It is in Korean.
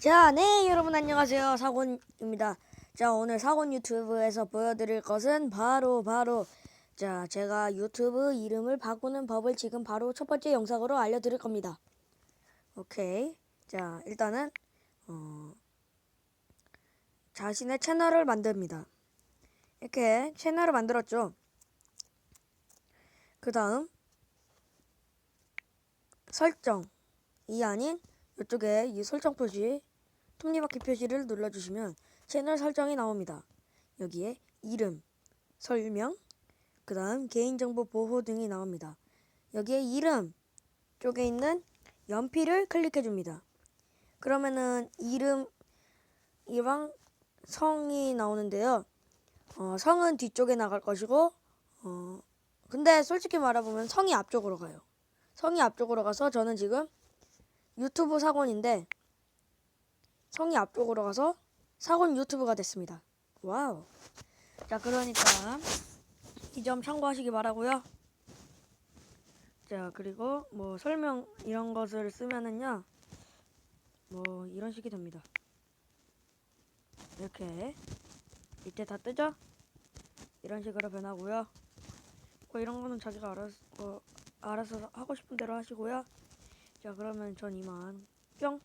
자, 네, 여러분 안녕하세요. 사곤입니다. 자, 오늘 사곤 유튜브에서 보여드릴 것은 바로 바로 자, 제가 유튜브 이름을 바꾸는 법을 지금 바로 첫 번째 영상으로 알려드릴 겁니다. 오케이. 자, 일단은 어, 자신의 채널을 만듭니다. 이렇게 채널을 만들었죠. 그 다음 설정 이 아닌 이쪽에 이 설정 표시 톱니바퀴 표시를 눌러주시면 채널 설정이 나옵니다. 여기에 이름, 설명, 그 다음 개인정보 보호 등이 나옵니다. 여기에 이름 쪽에 있는 연필을 클릭해 줍니다. 그러면은 이름이랑 성이 나오는데요. 어, 성은 뒤쪽에 나갈 것이고, 어, 근데 솔직히 말해보면 성이 앞쪽으로 가요. 성이 앞쪽으로 가서 저는 지금 유튜브 사곤인데 성이 앞쪽으로 가서 사곤 유튜브가 됐습니다. 와우. 자, 그러니까 이 점 참고하시기 바라고요. 자, 그리고 뭐 설명 이런 것을 쓰면은요. 뭐 이런 식이 됩니다. 이렇게 밑에 다 뜨죠? 이런 식으로 변하고요. 뭐 이런 거는 자기가 알아서 뭐 알아서 하고 싶은 대로 하시고요. 자, 그러면 전 이만 뿅.